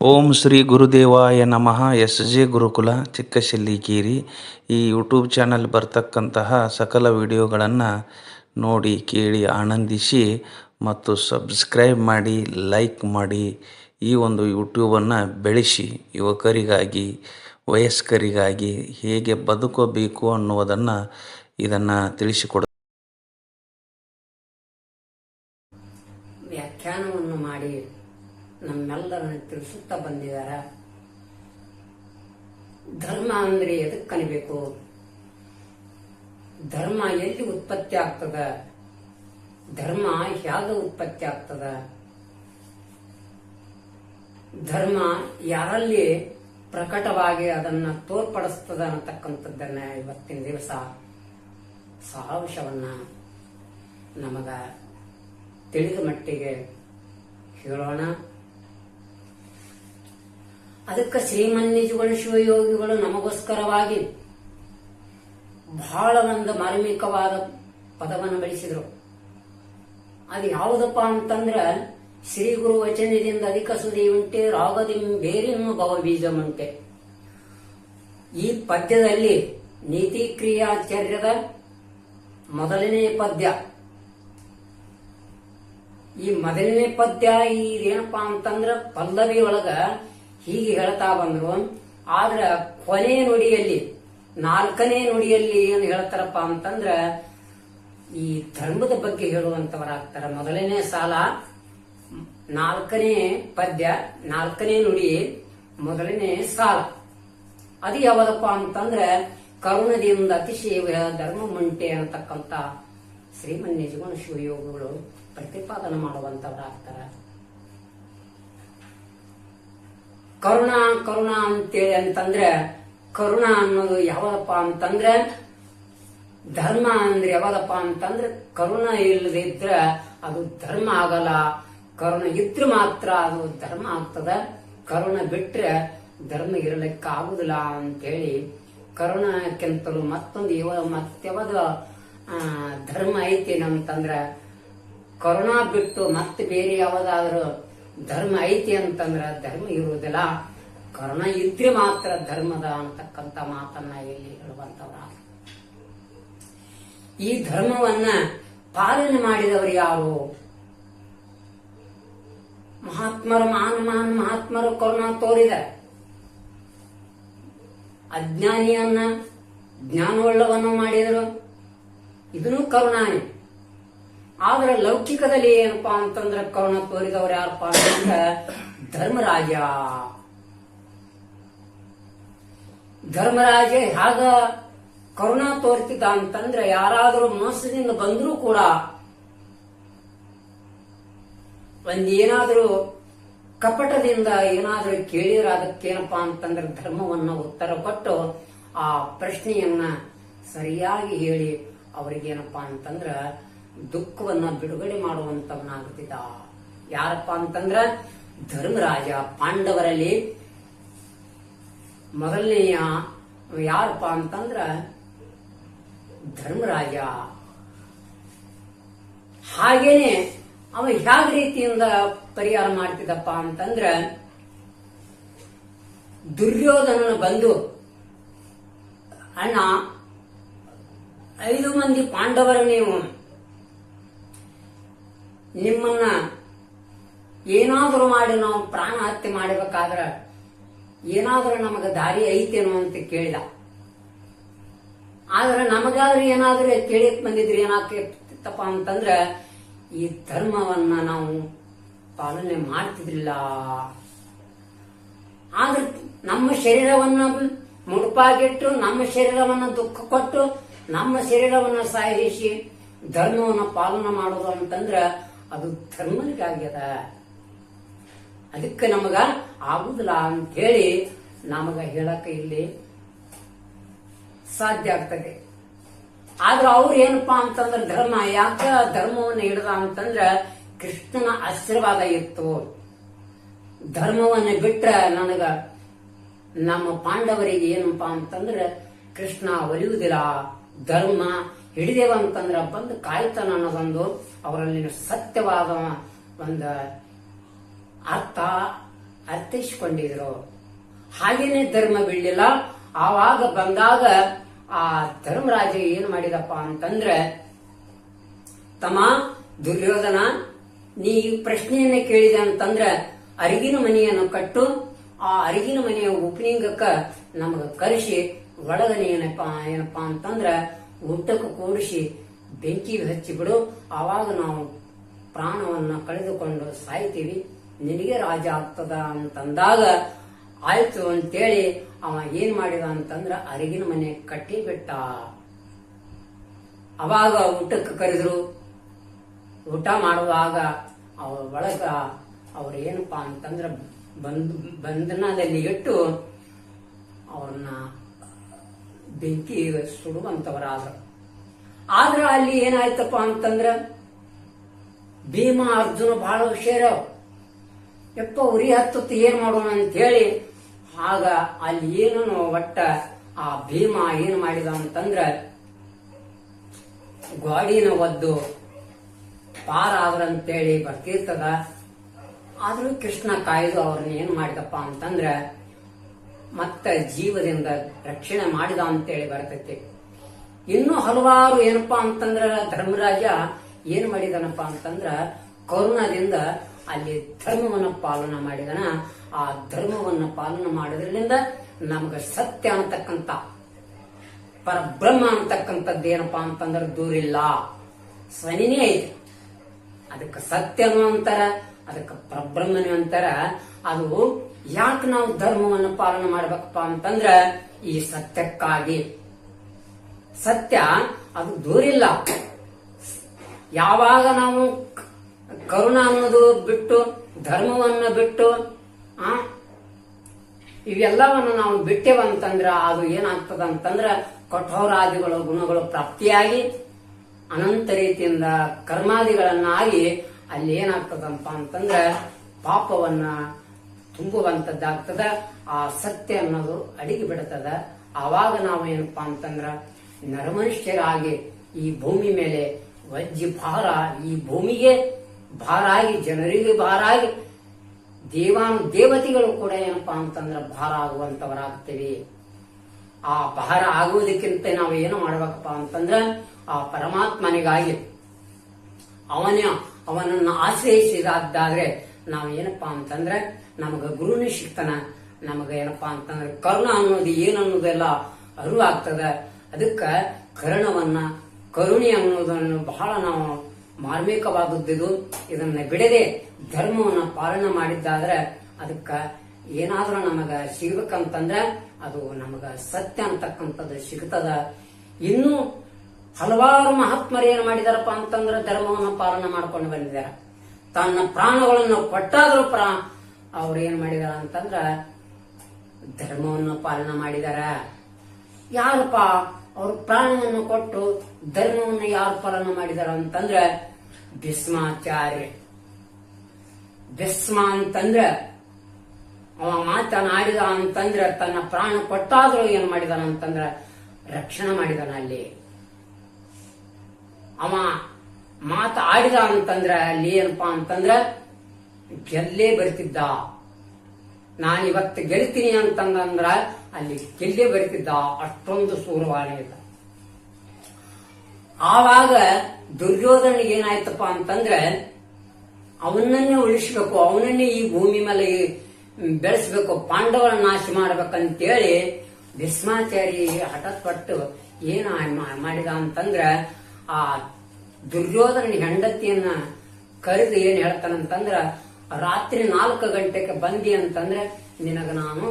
ಓಂ ಶ್ರೀ ಗುರುದೇವಾಯ ನಮಃ. S J ಗುರುಕುಲ ಚಿಕ್ಕಶಿಲ್ಲಿಕೇರಿ ಈ YouTube channel ಬರ್ತಕ್ಕಂತಹ ಸಕಲ ವಿಡಿಯೋಗಳನ್ನು ನೋಡಿ, ಕೇಳಿ, ಆನಂದಿಸಿ ಮತ್ತು ಸಬ್ಸ್ಕ್ರೈಬ್ ಮಾಡಿ, ಲೈಕ್ ಮಾಡಿ ಈ ಒಂದು ಯೂಟ್ಯೂಬನ್ನು ಬೆಳೆಸಿ ಯುವಕರಿಗಾಗಿ, ವಯಸ್ಕರಿಗಾಗಿ ಹೇಗೆ ಬದುಕಬೇಕು ಅನ್ನುವುದನ್ನು ಇದನ್ನು ತಿಳಿಸಿಕೊಡ ವ್ಯಾಖ್ಯಾನವನ್ನು ಮಾಡಿ. ನಮ್ಮೆಲ್ಲರನ್ನು ತಿಳಿಸುತ್ತಾ ಬಂದಿದ್ದಾರೆ ಧರ್ಮ ಅಂದ್ರೆ ಎದಕ್ಕೆ ಕಲಿಬೇಕು ಧರ್ಮ ಎಲ್ಲಿ ಉತ್ಪತ್ತಿ ಆಗ್ತದ? ಧರ್ಮ ಹ್ಯಾಗ ಉತ್ಪತ್ತಿ ಆಗ್ತದ? ಧರ್ಮ ಯಾರಲ್ಲಿ ಪ್ರಕಟವಾಗಿ ಅದನ್ನ ತೋರ್ಪಡಿಸ್ತದ ಅನ್ನತಕ್ಕಂಥದ್ದನ್ನ ಇವತ್ತಿನ ದಿವಸ ಸಾರಾಂಶವನ್ನ ನಮಗ ತಿಳಿದ ಮಟ್ಟಿಗೆ ಹೇಳೋಣ. ಅದಕ್ಕೆ ಶ್ರೀಮನ್ನಿಜುಗಳು, ಶಿವಯೋಗಿಗಳು ನಮಗೋಸ್ಕರವಾಗಿ ಬಹಳ ಒಂದು ಮಾರ್ಮಿಕವಾದ ಪದವನ್ನು ಬಳಸಿದರು. ಅದು ಯಾವುದಪ್ಪ ಅಂತಂದ್ರೆ, ಶ್ರೀ ಗುರು ವಚನದಿಂದ ಅಧಿಕ ಸುದಿ ಉಂಟೆ ರಾಗದಿಂ ಬೇರಿನ್ನು ಭವ ಬೀಜಮುಂಟೆ. ಈ ಪದ್ಯದಲ್ಲಿ ನೀತಿ ಕ್ರಿಯಾಚಾರ್ಯದ ಮೊದಲನೇ ಪದ್ಯ. ಈ ಮೊದಲನೇ ಪದ್ಯ ಇದೇನಪ್ಪಾ ಅಂತಂದ್ರ, ಪಲ್ಲವಿ ಒಳಗ ಹೀಗೆ ಹೇಳ್ತಾ ಬಂದ್ರು. ಆದ್ರ ಕೊನೆ ನುಡಿಯಲ್ಲಿ, ನಾಲ್ಕನೇ ನುಡಿಯಲ್ಲಿ ಏನು ಹೇಳ್ತಾರಪ್ಪ ಅಂತಂದ್ರ, ಈ ಧರ್ಮದ ಬಗ್ಗೆ ಹೇಳುವಂತವರಾಗ್ತಾರ. ಮೊದಲನೇ ಸಾಲ, ನಾಲ್ಕನೇ ಪದ್ಯ, ನಾಲ್ಕನೇ ನುಡಿ, ಮೊದಲನೇ ಸಾಲ. ಅದು ಯಾವ್ದಪ್ಪ ಅಂತಂದ್ರ, ಕರುಣದಿಂದ ಅತಿಶಯ ಧರ್ಮ ಮುಂಟೆ ಅನ್ನತಕ್ಕಂತ ಶ್ರೀಮನ್ಯ ಜೀವನ ಶಿವಯೋಗಗಳು ಪ್ರತಿಪಾದನೆ ಮಾಡುವಂತವರಾಗ್ತಾರ. ಕರುಣ ಕರುಣ ಅಂತೇಳಿ ಅಂತಂದ್ರೆ, ಕರುಣ ಅನ್ನೋದು ಯಾವ್ದಪ್ಪ ಅಂತಂದ್ರೆ, ಧರ್ಮ ಅಂದ್ರೆ ಯಾವ್ದಪ್ಪ ಅಂತಂದ್ರೆ, ಕರುಣ ಇಲ್ಲದೆ ಇದ್ರೆ ಅದು ಧರ್ಮ ಆಗಲ್ಲ. ಕರುಣ ಇದ್ರೆ ಮಾತ್ರ ಅದು ಧರ್ಮ ಆಗ್ತದ. ಕರುಣ ಬಿಟ್ರೆ ಧರ್ಮ ಇರಲಿಕ್ಕೆ ಆಗುದಿಲ್ಲ ಅಂತೇಳಿ ಕರುಣಕ್ಕಿಂತಲೂ ಮತ್ತೊಂದು ಯಾವ ಮತ್ಯಾವದ ಧರ್ಮ ಐತಿ ಅಂತಂದ್ರ ಕರುಣಾ ಬಿಟ್ಟು ಮತ್ತೆ ಬೇರೆ ಯಾವ್ದಾದ್ರು ಧರ್ಮ ಐತಿ ಅಂತಂದ್ರ ಧರ್ಮ ಇರುವುದಿಲ್ಲ. ಕರ್ಣ ಇದ್ರೆ ಮಾತ್ರ ಧರ್ಮದ ಅಂತಕ್ಕಂತ ಮಾತನ್ನ ಇಲ್ಲಿ ಹೇಳುವಂತವ್ರ ಈ ಧರ್ಮವನ್ನ ಪಾಲನೆ ಮಾಡಿದವರು ಯಾರು? ಮಹಾತ್ಮರು ಮಾನ ಮಾನ ಮಹಾತ್ಮರು ಕರುಣ ತೋರಿದ. ಅಜ್ಞಾನಿಯನ್ನ ಜ್ಞಾನವುಳ್ಳವನ್ನು ಮಾಡಿದರು. ಇದನ್ನು ಕರುಣಾನೆ. ಆದ್ರೆ ಲೌಕಿಕದಲ್ಲಿ ಏನಪ್ಪಾ ಅಂತಂದ್ರೆ ಕವನ ತೋರಿದವರು ಯಾರಪ್ಪ ಅಂತಂದ್ರೆ ಧರ್ಮರಾಜ. ಧರ್ಮರಾಜ ಹಾಗ ಕರುಣ ತೋರ್ತಿದ್ದ ಅಂತಂದ್ರೆ ಯಾರಾದರೂ ಮನಸ್ಸಿನಿಂದ ಬಂದರೂ ಕೂಡ ಒಂದೇನಾದ್ರೂ ಕಪಟದಿಂದ ಏನಾದ್ರೂ ಕೇಳಿದ್ರೆ ಅದಕ್ಕೇನಪ್ಪಾ ಅಂತಂದ್ರೆ ಧರ್ಮವನ್ನ ಉತ್ತರ ಕೊಟ್ಟು ಆ ಪ್ರಶ್ನೆಯನ್ನ ಸರಿಯಾಗಿ ಹೇಳಿ ಅವರಿಗೇನಪ್ಪಾ ಅಂತಂದ್ರ ದುಃಖವನ್ನ ಬಿಡುಗಡೆ ಮಾಡುವಂತವನಾಗುತ್ತಿದ್ದ. ಯಾರಪ್ಪ ಅಂತಂದ್ರ ಧರ್ಮರಾಜ ಪಾಂಡವರಲ್ಲಿ. ಮೊದಲನೆಯ ಯಾರಪ್ಪ ಅಂತಂದ್ರ ಧರ್ಮರಾಜ. ಹಾಗೇನೆ ಅವ ಯಾವ ರೀತಿಯಿಂದ ಪರಿಹಾರ ಮಾಡ್ತಿದ್ದಪ್ಪ ಅಂತಂದ್ರ ದುರ್ಯೋಧನನ ಬಂದು ಅಣ್ಣ, ಐದು ಮಂದಿ ಪಾಂಡವರು ನೀವು ನಿಮ್ಮನ್ನ ಏನಾದರೂ ಮಾಡಿ ನಾವು ಪ್ರಾಣ ಹತ್ಯೆ ಮಾಡಬೇಕಾದ್ರ ಏನಾದರೂ ನಮಗೆ ದಾರಿ ಐತೇನೋ ಅಂತ ಕೇಳಿದ. ಆದ್ರೆ ನಮಗಾದ್ರೂ ಏನಾದ್ರೂ ಕೇಳಿಕ್ ಬಂದಿದ್ರೆ ಏನಾಗ್ತಿತ್ತಪ್ಪ ಅಂತಂದ್ರ, ಈ ಧರ್ಮವನ್ನ ನಾವು ಪಾಲನೆ ಮಾಡ್ತಿದ್ರಿಲ್ಲ. ಆದ್ರೆ ನಮ್ಮ ಶರೀರವನ್ನ ಮುಡುಪಾಗಿಟ್ಟು, ನಮ್ಮ ಶರೀರವನ್ನ ದುಃಖ ಕೊಟ್ಟು, ನಮ್ಮ ಶರೀರವನ್ನ ಸಾಯಿಸಿ ಧರ್ಮವನ್ನ ಪಾಲನೆ ಮಾಡೋದು ಅಂತಂದ್ರ ಅದು ಧರ್ಮನಿಗಾಗ್ಯದ. ಅದಕ್ಕೆ ನಮಗ ಆಗುದಿಲ್ಲ ಅಂತ ಹೇಳಿ ನಮಗ ಹೇಳಕ ಇಲ್ಲಿ ಸಾಧ್ಯ ಆಗ್ತದೆ. ಆದ್ರೆ ಅವ್ರು ಏನಪ್ಪಾ ಅಂತಂದ್ರೆ ಧರ್ಮ, ಯಾಕ ಧರ್ಮವನ್ನು ಹಿಡ್ದ ಅಂತಂದ್ರ ಕೃಷ್ಣನ ಆಶೀರ್ವಾದ ಇತ್ತು. ಧರ್ಮವನ್ನು ಬಿಟ್ರ ನನಗ ನಮ್ಮ ಪಾಂಡವರಿಗೆ ಏನಪ್ಪಾ ಅಂತಂದ್ರ ಕೃಷ್ಣ ಒಲಿಯುವುದಿಲ್ಲ. ಧರ್ಮ ಹಿಡಿದೇವ ಅಂತಂದ್ರೆ ಬಂದು ಕಾಯ್ತಾನ ಅನ್ನೋದೊಂದು ಅವರಲ್ಲಿ ಸತ್ಯವಾದ ಒಂದು ಅರ್ಥ ಅರ್ಥ ಅರ್ಥೈಸಿಕೊಂಡಿದ್ರು. ಹಾಗೇನೆ ಧರ್ಮ ಬೀಳಲಿಲ್ಲ. ಆವಾಗ ಬಂದಾಗ ಆ ಧರ್ಮರಾಜ ಏನ್ ಮಾಡಿದಪ್ಪ ಅಂತಂದ್ರೆ, ತಮ್ಮ ದುರ್ಯೋಧನ, ನೀ ಪ್ರಶ್ನೆಯನ್ನ ಕೇಳಿದೆ ಅಂತಂದ್ರೆ ಅರಿಗಿನ ಮನೆಯನ್ನು ಕಟ್ಟು, ಆ ಅರಿಗಿನ ಮನೆಯ ಉಪನಿಂಗಕ್ಕ ನಮಗ ಕರೆಸಿ, ಒಳಗನೆ ಏನಪ್ಪ, ಏನಪ್ಪಾ ಅಂತಂದ್ರ ಊಟಕ್ಕೆ ಕೂಡಿಸಿ ಬೆಂಕಿ ಹಚ್ಚಿ ಬಿಡು. ಆವಾಗ ನಾವು ಪ್ರಾಣವನ್ನ ಕಳೆದುಕೊಂಡು ಸಾಯ್ತೀವಿ. ನಿನಗೆ ರಾಜ ಆಗ್ತದ ಅಂತಂದಾಗ ಆಯ್ತು ಅಂತೇಳಿ ಅವ ಏನ್ ಮಾಡಿದ ಅಂತಂದ್ರ ಅರಿಗಿನ ಮನೆ ಕಟ್ಟಿ ಬಿಟ್ಟ ಅವಾಗ ಊಟಕ್ಕೆ ಕರೆದ್ರು. ಊಟ ಮಾಡುವಾಗ ಅವ್ರ ಒಳಗ ಅವ್ರ ಏನಪ್ಪಾ ಅಂತಂದ್ರ ಬಂಧನದಲ್ಲಿ ಇಟ್ಟು ಅವ್ರನ್ನ ಬೆಂಕಿ ಸುಡುವಂತವರಾದ್ರ. ಆದ್ರ ಅಲ್ಲಿ ಏನಾಯ್ತಪ್ಪ ಅಂತಂದ್ರ ಭೀಮ, ಅರ್ಜುನ ಬಹಳ ಹುಷಾರ ಎಪ್ಪ ಉರಿ ಹತ್ತತ್ತು, ಏನ್ ಮಾಡೋಣ ಅಂತ ಹೇಳಿ ಆಗ ಅಲ್ಲಿ ಏನೋ ಒಟ್ಟ ಆ ಭೀಮ ಏನ್ ಮಾಡಿದ ಅಂತಂದ್ರ ಗಾಡಿನ ಒದ್ದು ಪಾರಾದ್ರಂತೇಳಿ ಬರ್ತಿರ್ತದ. ಆದ್ರೂ ಕೃಷ್ಣ ಕಾಯ್ದು ಅವ್ರನ್ನ ಏನ್ ಮಾಡಿದಪ್ಪ ಅಂತಂದ್ರ ಮತ್ತ ಜೀವದಿಂದ ರಕ್ಷಣೆ ಮಾಡಿದ ಅಂತೇಳಿ ಬರ್ತೈತಿ. ಇನ್ನು ಹಲವಾರು ಏನಪ್ಪಾ ಅಂತಂದ್ರ ಧರ್ಮರಾಜ ಏನ್ ಮಾಡಿದನಪ್ಪ ಅಂತಂದ್ರ ಕರುಣದಿಂದ ಅಲ್ಲಿ ಧರ್ಮವನ್ನ ಪಾಲನೆ ಮಾಡಿದನ. ಆ ಧರ್ಮವನ್ನ ಪಾಲನೆ ಮಾಡೋದ್ರಿಂದ ನಮಗ ಸತ್ಯ ಅಂತಕ್ಕಂತ ಪರಬ್ರಹ್ಮ ಅಂತಕ್ಕಂಥದ್ದು ಏನಪ್ಪಾ ಅಂತಂದ್ರೆ ದೂರಿಲ್ಲ ಸ್ವನಿನೇ ಐತಿ. ಅದಕ್ಕೆ ಸತ್ಯನು ಅಂತಾರ, ಅದಕ್ಕೆ ಪರಬ್ರಹ್ಮನು ಅಂತಾರ. ಅದು ಯಾಕೆ ನಾವು ಧರ್ಮವನ್ನು ಪಾಲನೆ ಮಾಡ್ಬೇಕಪ್ಪ ಅಂತಂದ್ರ ಈ ಸತ್ಯಕ್ಕಾಗಿ. ಸತ್ಯ ಅದು ದೂರಿಲ್ಲ. ಯಾವಾಗ ನಾವು ಕರುಣ ಅನ್ನೋದು ಬಿಟ್ಟು, ಧರ್ಮವನ್ನು ಬಿಟ್ಟು, ಆ, ಇವೆಲ್ಲವನ್ನು ನಾವು ಬಿಟ್ಟೆವಂತಂದ್ರ ಅದು ಏನಾಗ್ತದ ಅಂತಂದ್ರ ಕಠೋರಾದಿಗಳ, ಗುಣಗಳು ಪ್ರಾಪ್ತಿಯಾಗಿ ಅನಂತ ರೀತಿಯಿಂದ ಕರ್ಮಾದಿಗಳನ್ನಾಗಿ ಅಲ್ಲಿ ಏನಾಗ್ತದಪ್ಪ ಅಂತಂದ್ರ ಪಾಪವನ್ನ ತುಂಬುವಂತದ್ದಾಗ್ತದ, ಆ ಸತ್ಯ ಅನ್ನೋದು ಅಡಿಗೆ ಬಿಡ್ತದ. ಆವಾಗ ನಾವು ಏನಪ್ಪಾ ಅಂತಂದ್ರ ನರಮನುಷ್ಯರಾಗಿ ಈ ಭೂಮಿ ಮೇಲೆ ವಜ್ಜಿ ಭಾರ, ಈ ಭೂಮಿಗೆ ಭಾರ ಆಗಿ ಜನರಿಗೆ ಭಾರ ಆಗಿ ದೇವಾನು ದೇವತೆಗಳು ಕೂಡ ಏನಪ್ಪಾ ಅಂತಂದ್ರ ಭಾರ ಆಗುವಂತವರಾಗ್ತೀವಿ. ಆ ಭಾರ ಆಗುವುದಕ್ಕಿಂತ ನಾವು ಏನು ಮಾಡ್ಬೇಕಪ್ಪ ಅಂತಂದ್ರ ಆ ಪರಮಾತ್ಮನಿಗಾಗಿ ಅವನ, ಅವನನ್ನು ಆಶ್ರಯಿಸಿದಾದ್ರೆ ನಾವು ಏನಪ್ಪಾ ಅಂತಂದ್ರೆ ನಮಗ ಗುರುನೇ ಸಿಗ್ತಾನ ನಮಗ ಏನಪ್ಪಾ ಅಂತಂದ್ರೆ ಕರ್ಣ ಅನ್ನೋದು ಏನು ಅನ್ನೋದೆಲ್ಲ ಅರಿವು ಆಗ್ತದ. ಅದಕ್ಕ ಕರ್ಣವನ್ನ, ಕರುಣಿ ಅನ್ನೋದನ್ನು ಬಹಳ ನಾವು ಮಾರ್ಮಿಕವಾದದ್ದು ಇದನ್ನ ಬಿಡದೆ ಧರ್ಮವನ್ನ ಪಾಲನೆ ಮಾಡಿದ್ದಾದ್ರೆ ಅದಕ್ಕ ಏನಾದ್ರೂ ನಮಗ ಸಿಗ್ಬೇಕಂತಂದ್ರ ಅದು ನಮಗ ಸತ್ಯ ಅಂತಕ್ಕಂಥದ್ದು ಸಿಗ್ತದ. ಇನ್ನು ಹಲವಾರು ಮಹಾತ್ಮರು ಏನ್ ಮಾಡಿದಾರಪ್ಪ ಅಂತಂದ್ರ ಧರ್ಮವನ್ನು ಪಾಲನೆ ಮಾಡ್ಕೊಂಡು ಬಂದಿದ್ದಾರೆ. ತನ್ನ ಪ್ರಾಣಗಳನ್ನು ಕೊಟ್ಟಾದ್ರೂ ಪ್ರಾ ಅವ್ರು ಏನ್ ಮಾಡಿದಾರ ಅಂತಂದ್ರ ಧರ್ಮವನ್ನು ಪಾಲನೆ ಮಾಡಿದಾರ. ಯಾರಪ್ಪ ಅವ್ರ ಪ್ರಾಣವನ್ನು ಕೊಟ್ಟು ಧರ್ಮವನ್ನು ಯಾರು ಪಾಲನೆ ಮಾಡಿದಾರ ಅಂತಂದ್ರ ಭೀಸ್ಮಾಚಾರ್ಯ ಭೀಸ್ಮ ಅಂತಂದ್ರ ಅವ ಮಾತನಾಡಿದ ಅಂತಂದ್ರ ತನ್ನ ಪ್ರಾಣ ಕೊಟ್ಟಾದ್ರೂ ಏನ್ ಮಾಡಿದಾನ ಅಂತಂದ್ರ ರಕ್ಷಣೆ ಮಾಡಿದಾನ ಅಲ್ಲಿ. ಅವ ಮಾತಾಡಿದ ಅಂತಂದ್ರ ಅಲ್ಲಿ ಏನಪ್ಪಾ ಅಂತಂದ್ರ, ಗೆಲ್ಲೇ ಬರ್ತಿದ್ದ. ನಾನು ಇವತ್ತು ಗೆಲ್ತೀನಿ ಅಂತಂದ್ರ ಅಲ್ಲಿ ಗೆಲ್ಲೇ ಬರ್ತಿದ್ದ. ಅಷ್ಟೊಂದು ಸೂರವಾಣಿ ಇದ್ದ ಆವಾಗ ದುರ್ಯೋಧನಿಗೆ ಏನಾಯ್ತಪ್ಪ ಅಂತಂದ್ರೆ, ಅವನನ್ನೇ ಉಳಿಸ್ಬೇಕು, ಅವನನ್ನೇ ಈ ಭೂಮಿ ಮೇಲೆ ಬೆಳೆಸ್ಬೇಕು ಪಾಂಡವರ ನಾಶ ಮಾಡ್ಬೇಕಂತೇಳಿ ಭೀಸ್ಮಾಚಾರಿ ಹಠಪಟ್ಟು ಏನ ಮಾಡಿದ ಅಂತಂದ್ರ, ಆ ದುರ್ಯೋಧನ ಹೆಂಡತಿಯನ್ನ ಕರೆದು ಏನ್ ಹೇಳ್ತಾನಂತಂದ್ರ, ರಾತ್ರಿ ನಾಲ್ಕು ಗಂಟೆಗೆ ಬಂದಿ ಅಂತಂದ್ರೆ, ನಿನಗ ನಾನು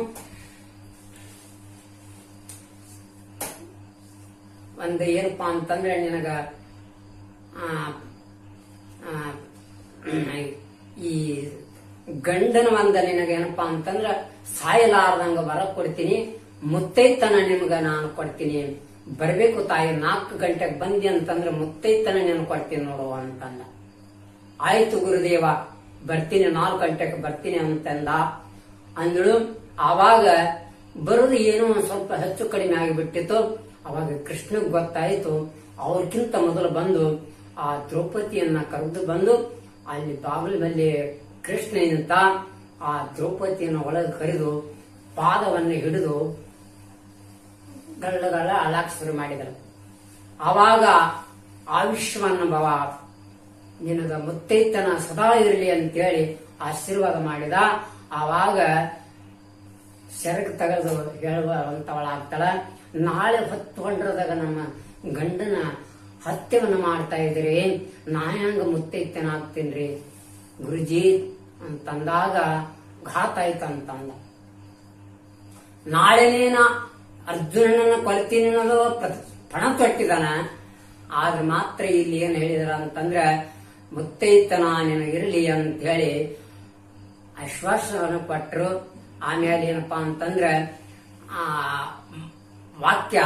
ಒಂದು ಏನಪ್ಪಾ ಅಂತಂದ್ರೆ ನಿನಗ ಈ ಗಂಡನ ಒಂದ ನಿನಗ ಏನಪ್ಪಾ ಅಂತಂದ್ರ, ಸಾಯಲಾರ್ದಂಗ ಬರ ಕೊಡ್ತೀನಿ, ಮುತ್ತೈತನ ನಿಮ್ಗ ನಾನು ಕೊಡ್ತೀನಿ ಬರ್ಬೇಕು ತಾಯಿ, ನಾಲ್ಕು ಗಂಟೆಗೆ ಬಂದಿ ಅಂತಂದ್ರೆ ಮುತ್ತೈತನ ನೆನ್ ಕೊಡ್ತೀನಿ ನೋಡು ಅಂತಂದ. ಆಯ್ತು ಗುರುದೇವ, ಬರ್ತೀನಿ, ನಾಲ್ಕು ಗಂಟೆಗೆ ಬರ್ತೀನಿ ಅಂತಂದ. ಅಂದಳು, ಆವಾಗ ಬರೋದು ಏನೋ ಒಂದ್ ಸ್ವಲ್ಪ ಹೆಚ್ಚು ಕಡಿಮೆ ಆಗಿಬಿಟ್ಟಿತ್ತು. ಅವಾಗ ಕೃಷ್ಣಗ್ ಗೊತ್ತಾಯ್ತು ಅವ್ರಕ್ಕಿಂತ ಮೊದಲು ಬಂದು ಆ ದ್ರೌಪದಿಯನ್ನ ಕರೆದು ಬಂದು ಅಲ್ಲಿ ಬಾಗಿಲಿನಲ್ಲಿ ಕೃಷ್ಣ ನಿಂತ ಆ ದ್ರೌಪದಿಯನ್ನು ಒಳಗೆ ಕರೆದು ಪಾದವನ್ನು ಹಿಡಿದು ಗಳ್ಳಗಳ್ಳ ಅಲಾಕ್ ಶುರು ಮಾಡಿದರು. ಆವಾಗ ಆಯುಷ್ಮಾನ್ ಭವ ನಿನಗ ಮುತ್ತೈತನ ಸದಾ ಇರಲಿ ಅಂತೇಳಿ ಆಶೀರ್ವಾದ ಮಾಡಿದ. ಆವಾಗ ಸೆರಗ್ ತೆಗೆದು ಹೇಳುವಂತವಳಾಗ್ತಾಳ. ನಾಳೆ ಹೊತ್ತು ಹೊಂಡ್ರದಾಗ ನಮ್ಮ ಗಂಡನ ಹತ್ಯವನ್ನು ಮಾಡ್ತಾ ಇದ್ರಿ ನಾ ಹೆಂಗ ಮುತ್ತೈತನ ಆಗ್ತೀನ್ರಿ? ಗುರುಜಿ ಅಂತಂದಾಗ ಘಾತ ಆಯ್ತಂತಂದ ನಾಳೆನೇನ ಅರ್ಜುನನ ಕೊಲ್ತೀನಿ ಅನ್ನೋದು ಪಣ ತೊಟ್ಟಿದಾನ. ಆದ್ರೆ ಮಾತ್ರ ಇಲ್ಲಿ ಏನ್ ಹೇಳಿದಾರ ಅಂತಂದ್ರೆ, ಮುತ್ತೈತನ ನಿನಗಿರ್ಲಿ ಅಂತ ಹೇಳಿ ಆಶ್ವಾಸವನ್ನು ಕೊಟ್ಟರು ಆಮೇಲೆ ಏನಪ್ಪಾ ಅಂತಂದ್ರೆ, ಆ ವಾಕ್ಯ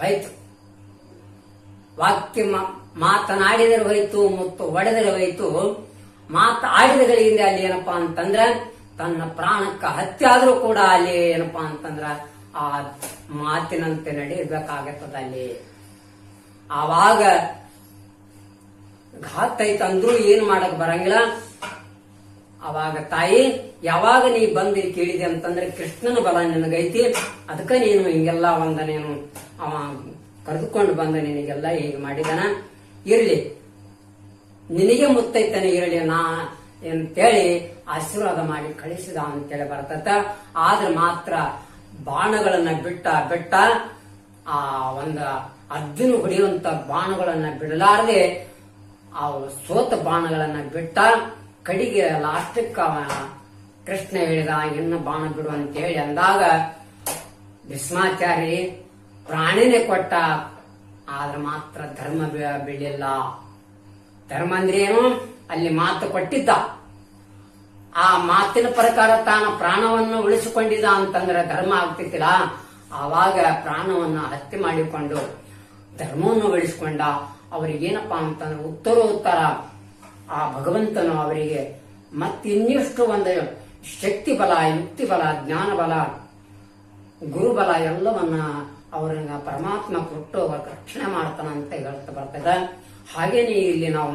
ಹೋಯ್ತು. ವಾಕ್ಯ ಮಾತನಾಡಿದ್ರೆ ಹೋಯ್ತು, ಮತ್ತು ಒಡೆದರೆ ಹೋಯ್ತು. ಮಾತ ಆಡಿದಗಳಿಂದ ಅಲ್ಲಿ ಏನಪ್ಪಾ ಅಂತಂದ್ರ ತನ್ನ ಪ್ರಾಣಕ್ಕ ಹತ್ಯಾದ್ರೂ ಕೂಡ ಅಲ್ಲಿ ಏನಪ್ಪಾ ಅಂತಂದ್ರ ಆ ಮಾತಿನಂತೆ ನಡೀಬೇಕಾಗತ್ತದ ಅಲ್ಲಿ. ಆವಾಗ ಘಾತ ಐತಂದ್ರೂ ಏನ್ ಮಾಡಕ್ ಬರಂಗಿಲ್ಲ. ಅವಾಗ ತಾಯಿ, ಯಾವಾಗ ನೀ ಬಂದು ಕೇಳಿದೆ ಅಂತಂದ್ರೆ ಕೃಷ್ಣನ ಬಲ ನಿನಗೈತಿ, ಅದಕ್ಕ ನೀನು ಹಿಂಗೆಲ್ಲ ಒಂದ ನೀನು ಅವ ಕರೆದುಕೊಂಡು ಬಂದ ನಿನಗೆಲ್ಲ ಹೀಗೆ ಮಾಡಿದನ. ಇರ್ಲಿ, ನಿನಗೆ ಮುತ್ತೈತನೆ ಇರಲಿ ನಾ ಅಂತೇಳಿ ಆಶೀರ್ವಾದ ಮಾಡಿ ಕಳಿಸಿದ ಅಂತೇಳಿ ಬರ್ತತ ಆದ್ರೆ ಮಾತ್ರ ಬಾಣಗಳನ್ನ ಬಿಟ್ಟ ಬಿಟ್ಟ ಆ ಒಂದ ಅರ್ಜುನ ಹೊಡೆಯುವಂತ ಬಾಣಗಳನ್ನ ಬಿಡಲಾರದೆ ಆ ಸೋತ ಬಾಣಗಳನ್ನ ಬಿಟ್ಟ ಕಡಿಗೆ ಲಾಸ್ಟಕ್ಕ ಅವ ಕೃಷ್ಣ ಹೇಳಿದ ಇನ್ನು ಬಾಣ ಬಿಡು ಅಂತ ಹೇಳಿ ಅಂದಾಗ ಭೀಸ್ಮಾಚಾರಿ ಪ್ರಾಣಿನೇ ಕೊಟ್ಟ, ಆದ್ರೆ ಮಾತ್ರ ಧರ್ಮ ಬೀಳಿಲ್ಲ. ಧರ್ಮ ಅಂದ್ರೆ ಅಲ್ಲಿ ಮಾತು ಕೊಟ್ಟಿದ್ದ. ಆ ಮಾತಿನ ಪ್ರಕಾರ ತಾನು ಪ್ರಾಣವನ್ನು ಉಳಿಸಿಕೊಂಡಿದ ಅಂತಂದ್ರೆ ಧರ್ಮ ಆಗ್ತಿತ್ತಿಲ್ಲ. ಆವಾಗ ಪ್ರಾಣವನ್ನು ಹತ್ಯೆ ಮಾಡಿಕೊಂಡು ಧರ್ಮವನ್ನು ಉಳಿಸಿಕೊಂಡ ಅವರಿಗೇನಪ್ಪಾ ಅಂತಂದ್ರೆ ಉತ್ತರೋತ್ತರ. ಆ ಭಗವಂತನು ಅವರಿಗೆ ಮತ್ತಿನ್ನಿಷ್ಟು ಒಂದು ಶಕ್ತಿ ಬಲ, ಯುಕ್ತಿ ಬಲ, ಜ್ಞಾನ ಬಲ, ಗುರುಬಲ ಎಲ್ಲವನ್ನ ಅವರನ್ನ ಪರಮಾತ್ಮ ಕೊಟ್ಟು ಅವ್ರ ರಕ್ಷಣೆ ಮಾಡ್ತಾನಂತ ಹೇಳ್ತಾ ಬರ್ತದ. ಹಾಗೇನೆ ಇಲ್ಲಿ ನಾವು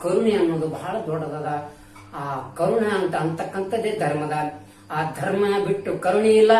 ಕರುಣೆ ಅನ್ನೋದು ಬಹಳ ದೊಡ್ಡದದ ಆ ಕರುಣ ಅಂತ ಅಂತಕ್ಕಂಥದ್ದೇ ಧರ್ಮದ ಆ ಧರ್ಮ ಬಿಟ್ಟು ಕರುಣೆ ಇಲ್ಲ.